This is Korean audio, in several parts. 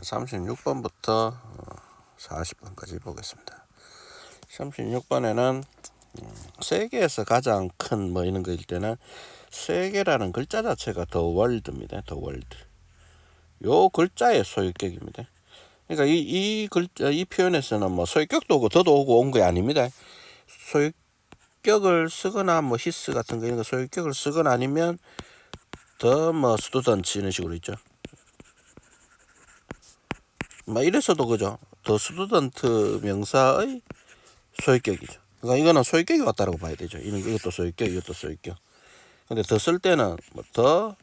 36번부터 40번까지 보겠습니다. 36번에는 세계에서 가장 큰 뭐 이런 거일 때는 세계라는 글자 자체가 더 월드입니다. 더 월드. 요 글자의 소유격입니다. 그러니까 이, 이 글자, 이 표현에서는 뭐 소유격도 오고 더도 오고 온 게 아닙니다. 소유격을 쓰거나 뭐 히스 같은 거 이런 거 소유격을 쓰거나 아니면 더뭐 스튜던트 이런 식으로 있죠. 뭐 이래서도 그죠. 더 스튜던트 명사의 소유격이죠. 그러니까 이거는 소유격이 왔다라고 봐야 되죠. 이는 이것도 소유격, 이것도 소유격. 근데 더 쓸 때는 뭐 더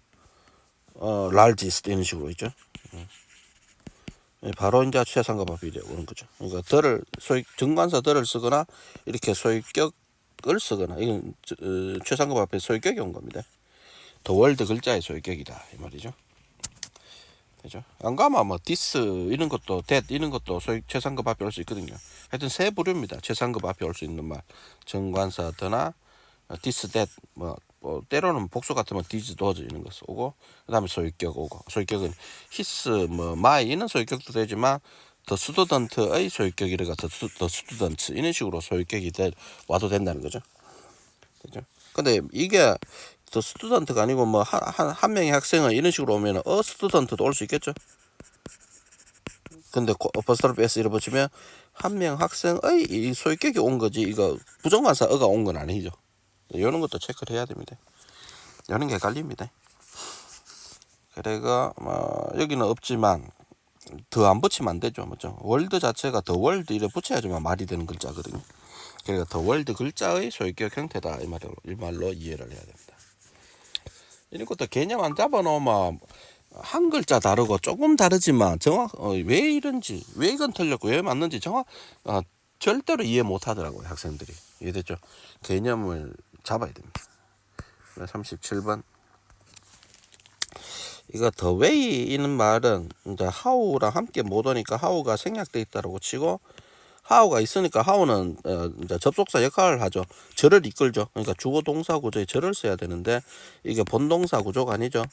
어, largest 이런 식으로 있죠. 음. 예, 바로 이제 최상급 합이 되는 거죠. 그러니까 더를 소유 정관사 더를 쓰거나 이렇게 소유격을 쓰거나 이건 저- 어, 최상급 앞에 소유격이 온 겁니다. 더 월드 글자의 소유격이다 이 말이죠. 되죠? 안 가면 뭐 디스 이런 것도 that 이런 것도 소유 최상급 앞에 올 수 있거든요. 하여튼 세 부류입니다. 최상급 앞에 올 수 있는 말 정관사 더나 어, 디스 that 뭐, 뭐 때로는 복수 같으면 디즈 도즈 이런 것 오고 그다음에 소유격 오고 소유격은 히스 뭐 마이 이런 소유격도 되지만 더 스튜던트의 소유격 이래가 더, 스- 더 스튜던트 이런 식으로 소유격이 돼, 와도 된다는 거죠. 그죠? 근데 이게 더 스튜던트가 아니고 뭐한한한 명의 학생은 이런 식으로 오면 어 스튜던트도 올 수 있겠죠. 근데 어퍼스트로피 S 이를 붙이면 한 명 학생의 이 소유격이 온 거지 이거 부정관사 어가 온 건 아니죠. 이런 것도 체크를 해야 됩니다. 이런 게 헷갈립니다. 그래가 뭐 여기는 없지만 더 안 붙이면 안 되죠. 맞죠? 월드 자체가 더 월드 이래 붙여야지만 말이 되는 글자거든요. 그러니까 더 월드 글자의 소유격 형태다 이 말로 이 말로 이해를 해야 됩니다. 이런 것도 개념 안 잡아놓으면 한 글자 다르고 조금 다르지만 정확 어, 왜 이런지 왜 이건 틀렸고 왜 맞는지 정확 어, 절대로 이해 못 하더라고요 학생들이 이해됐죠? 개념을 잡아야 됩니다. 37번 이거 더 웨이 이는 말은 이제 하우랑 함께 못 오니까 하우가 생략돼 있다라고 치고 하우가 있으니까 하우는 어, 이제 접속사 역할을 하죠. 절을 이끌죠. 그러니까 주어 동사 구조에 절을 써야 되는데 이게 본동사 구조가 아니죠.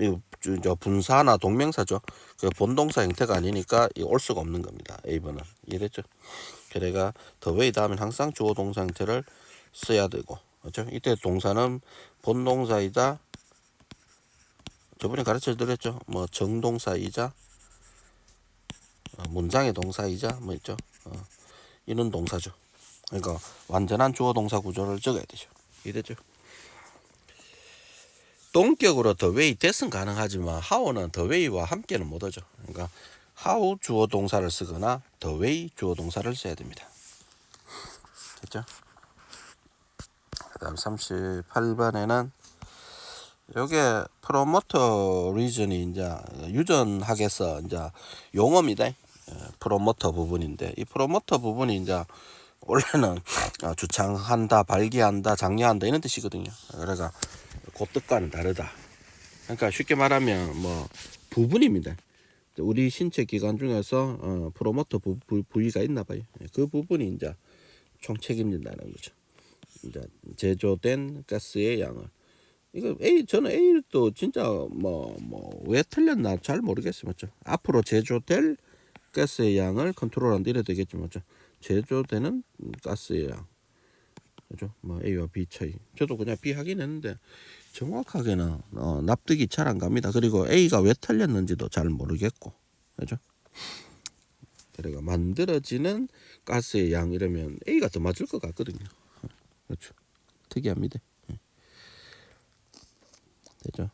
이- 저- 저 분사나 동명사죠. 그 본동사 형태가 아니니까 이올 수가 없는 겁니다. A번은 이해됐죠? 그래가 더 웨이 다음엔 항상 주어 동사 형태를 써야 되고 그렇죠? 이때 동사는 본동사이자 저번에 가르쳐 드렸죠. 뭐 정동사이자 어, 문장의 동사이자 뭐 있죠. 어, 이런 동사죠. 그러니까 완전한 주어 동사 구조를 적어야 되죠. 이해됐죠? 동격으로 더 웨이 됐은 가능하지만 하우는 더 웨이와 함께는 못 하죠. 그러니까 하우 주어 동사를 쓰거나 더 웨이 주어 동사를 써야 됩니다. 됐죠? 그 다음 38번에는 요게 프로모터 리전이 이제 유전학에서 이제 용어입니다. 예, 프로모터 부분인데 이 프로모터 부분이 이제 원래는 어, 주창한다, 발기한다, 장려한다 이런 뜻이거든요. 그래가 그 뜻과는 다르다. 그러니까 쉽게 말하면 뭐 부분입니다. 우리 신체 기관 중에서 어, 프로모터 부, 부, 부위가 있나 봐요. 예, 그 부분이 이제 총 책임진다는 거죠. 이제 제조된 가스의 양을 이거 A 저는 A도 진짜 뭐 뭐 왜 틀렸나 잘 모르겠어요, 맞죠? 앞으로 제조될 가스의 양을 컨트롤한다 이래 되겠죠, 맞죠? 제조되는 가스의 양, 그죠? 뭐 A와 B 차이. 저도 그냥 B 하긴 했는데 정확하게는 어, 납득이 잘 안 갑니다. 그리고 A가 왜 틀렸는지도 잘 모르겠고, 그죠? 그래가 만들어지는 가스의 양 이러면 A가 더 맞을 것 같거든요. 그렇죠. 특이합니다. 예. 되죠.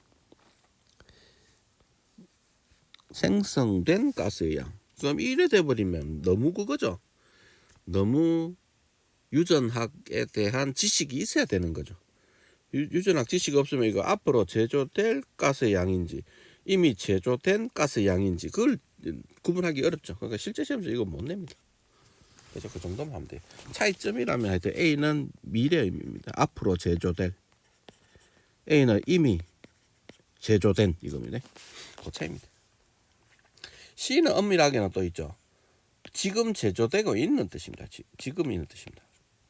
생성된 가스의 양. 그럼 이래 돼 버리면 너무 그거죠. 너무 유전학에 대한 지식이 있어야 되는 거죠. 유, 유전학 지식이 없으면 이거 앞으로 제조될 가스의 양인지 이미 제조된 가스의 양인지 그걸 구분하기 어렵죠. 그러니까 실제 시험에서 이거 못 냅니다. 그래서 그 정도만 하면 돼요. 차이점이라면 하여튼 A는 미래의 의미입니다. 앞으로 제조될 A는 이미 제조된 이겁니다. 그 차이입니다. C는 엄밀하게는 또 있죠. 지금 제조되고 있는 뜻입니다. 지, 지금 있는 뜻입니다.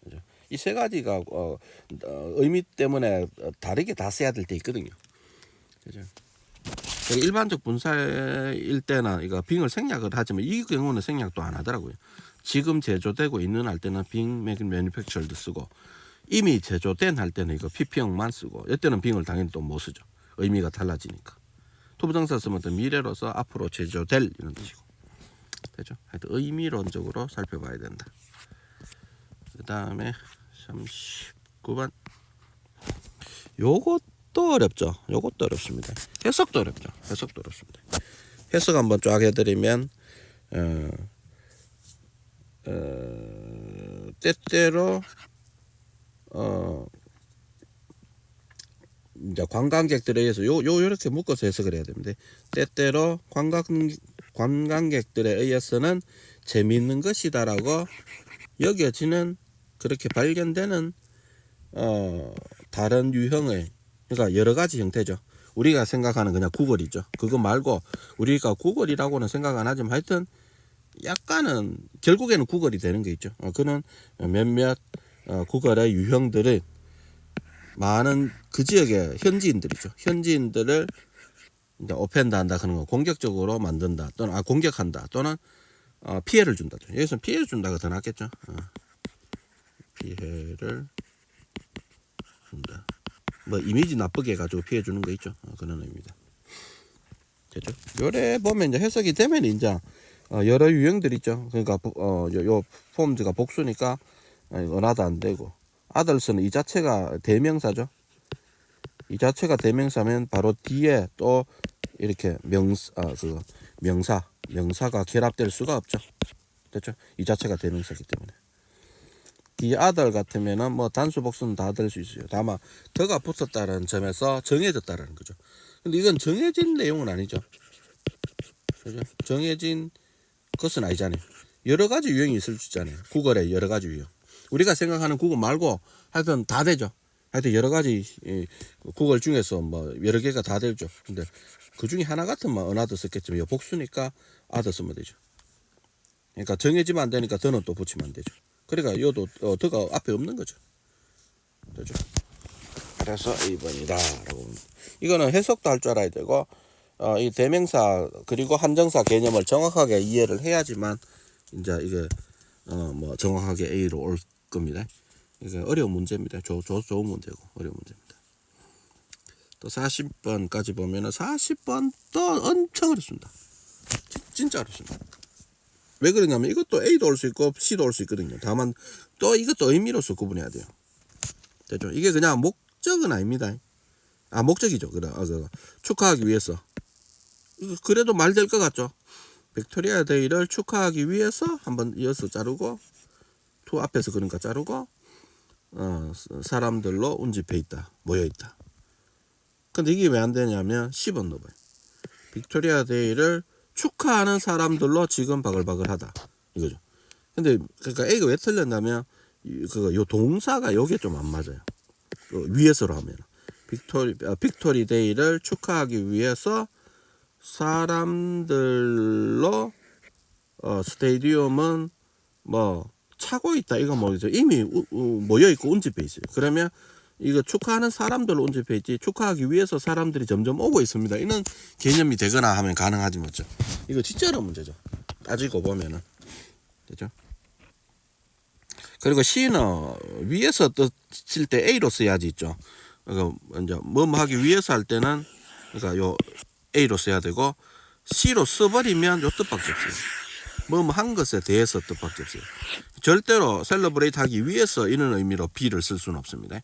그죠? 이 세 가지가 어, 어, 의미 때문에 어, 다르게 다 써야 될 때 있거든요. 그죠? 일반적 분사일 때는 이거 빙을 생략을 하지만 이 경우는 생략도 안 하더라고요. 지금 제조되고 있는 할 때는 빙 매니팩처럴도 쓰고 이미 제조된 할 때는 이거 PP형만 쓰고 이때는 빙을 당연히 또 못 쓰죠. 의미가 달라지니까. 투부정사 쓰면 또 미래로서 앞으로 제조될 이런 뜻이고. 되죠? 하여튼 의미론적으로 살펴봐야 된다. 그 다음에 39번. 요것도 어렵죠. 요것도 어렵습니다. 해석도 어렵죠. 해석도 어렵습니다. 해석 한번 쫙 해드리면, 어, 어, 때때로, 어, 이제 관광객들에 의해서 요, 요, 요렇게 묶어서 해석을 해야 됩니다. 때때로 관광, 관광객들에 의해서는 재미있는 것이다라고 여겨지는 그렇게 발견되는 어, 다른 유형의 그러니까 여러 가지 형태죠. 우리가 생각하는 그냥 구걸이죠. 그거 말고 우리가 구걸이라고는 생각 안 하지만 하여튼 약간은 결국에는 구걸이 되는 게 있죠. 어, 그는 몇몇 어, 구걸의 유형들을 많은 그 지역의 현지인들이죠. 현지인들을 이제 오펜다 한다 하는 거 공격적으로 만든다 또는 아 공격한다 또는 어, 피해를 준다. 여기서 피해를 준다가 더 낫겠죠. 어. 피해를 준다. 뭐 이미지 나쁘게 해가지고 피해 주는 거 있죠. 어, 그런 의미입니다. 됐죠? 요래 보면 이제 해석이 되면 이제 어, 여러 유형들 있죠. 그러니까 보- 어, 요, 요 폼즈가 복수니까 어, 은하도 안 되고 아들스는 이 자체가 대명사죠. 이 자체가 대명사면 바로 뒤에 또 이렇게 명사 아, 그 명사 명사가 결합될 수가 없죠. 됐죠? 이 자체가 대명사기 때문에. 뒤에 아들 같으면은 뭐 단수 복수는 다 될 수 있어요. 다만 더가 붙었다는 점에서 정해졌다는 거죠. 근데 이건 정해진 내용은 아니죠. 그죠? 정해진 것은 아니잖아요. 여러 가지 유형이 있을 수 있잖아요. 구글에 여러 가지 유형. 우리가 생각하는 구글 말고 하여튼 다 되죠. 하여튼 여러 가지 이 구글 중에서 뭐 여러 개가 다 되죠. 근데 그 중에 하나 같으면 은하도 썼겠지만 이 복수니까 아더 쓰면 되죠. 그러니까 정해지면 안 되니까 더는 또 붙이면 안 되죠. 그러니까 요도 어, 더가 앞에 없는 거죠. 되죠. 그래서 2번이다라고. 이거는 해석도 할 줄 알아야 되고 어, 이 대명사 그리고 한정사 개념을 정확하게 이해를 해야지만 이제 이게 어, 뭐 정확하게 A로 올 겁니다. 이게 어려운 문제입니다. 조, 조, 좋은 문제고 어려운 문제입니다. 또 40번까지 보면은 40번 또 엄청 어렵습니다. 진- 진짜 어렵습니다. 왜 그러냐면 이것도 A도 올 수 있고 C도 올 수 있거든요. 다만 또 이것도 의미로서 구분해야 돼요. 됐죠? 이게 그냥 목적은 아닙니다. 아 목적이죠. 그래, 아, 그, 축하하기 위해서. 그래도 말 될 것 같죠? 빅토리아 데이를 축하하기 위해서 한번 이어서 자르고 투 앞에서 그러니까 자르고 어, 사람들로 운집해 있다 모여 있다. 근데 이게 왜 안 되냐면 10원 넣어봐요. 빅토리아 데이를 축하하는 사람들로 지금 바글바글하다 이거죠. 근데 그러니까 A가 왜 틀렸냐면 이- 그거 요 동사가 요게 좀 안 맞아요. 그 위에서로 하면 빅토리 아, 빅토리 데이를 축하하기 위해서 사람들로 어, 스테디움은 뭐 차고 있다 이거 뭐죠 이미 우- 우- 모여 있고 운집해 있어요. 그러면 이거 축하하는 사람들로 운집해 있지 축하하기 위해서 사람들이 점점 오고 있습니다. 이런 개념이 되거나 하면 가능하지 뭐죠. 이거 진짜 어려운 문제죠. 따지고 보면은 되죠. 그리고 C는 위에서 뜻칠 때 A로 써야지 있죠. 그러니까 이제 뭐뭐 하기 위해서 할 때는 그러니까 요 A로 써야 되고 C로 써버리면 요 뜻밖에 없어요. 뭐뭐 한 것에 대해서 뜻밖에 없어요. 절대로 셀러브레이트 하기 위해서 이런 의미로 B를 쓸 수는 없습니다.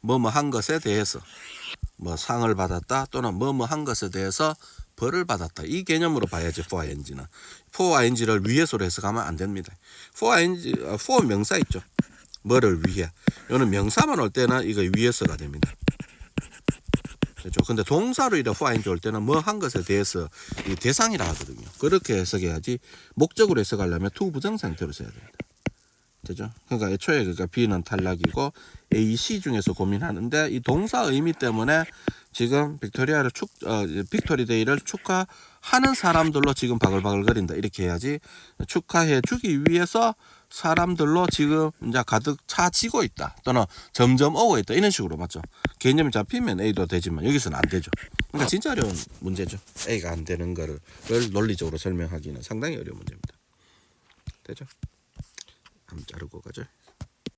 뭐뭐 한 것에 대해서 뭐 상을 받았다 또는 뭐뭐 한 것에 대해서 벌을 받았다 이 개념으로 봐야지 for ing는 for ing를 위해서로 해석하면 안 됩니다. for ing 어, for 명사 있죠. 뭐를 위해 이거는 명사만 올 때는 이거 위해서가 됩니다. 그렇죠. 근데 동사로 이래 for ing 올 때는 뭐 한 것에 대해서 이 대상이라 하거든요. 그렇게 해석해야지 목적으로 해석하려면 to 부정사 형태로 써야 됩니다. 되죠? 그러니까 애초에 그러니까 B는 탈락이고 A, C 중에서 고민하는데 이 동사 의미 때문에 지금 빅토리아를 축, 어, 빅토리 데이를 축하 하는 사람들로 지금 바글바글거린다. 이렇게 해야지 축하해 주기 위해서 사람들로 지금 이제 가득 차지고 있다. 또는 점점 오고 있다. 이런 식으로 맞죠? 개념이 잡히면 A도 되지만 여기서는 안 되죠. 그러니까 진짜 어려운 문제죠. A가 안 되는 거를 논리적으로 설명하기는 상당히 어려운 문제입니다. 되죠? 한번 자르고 가죠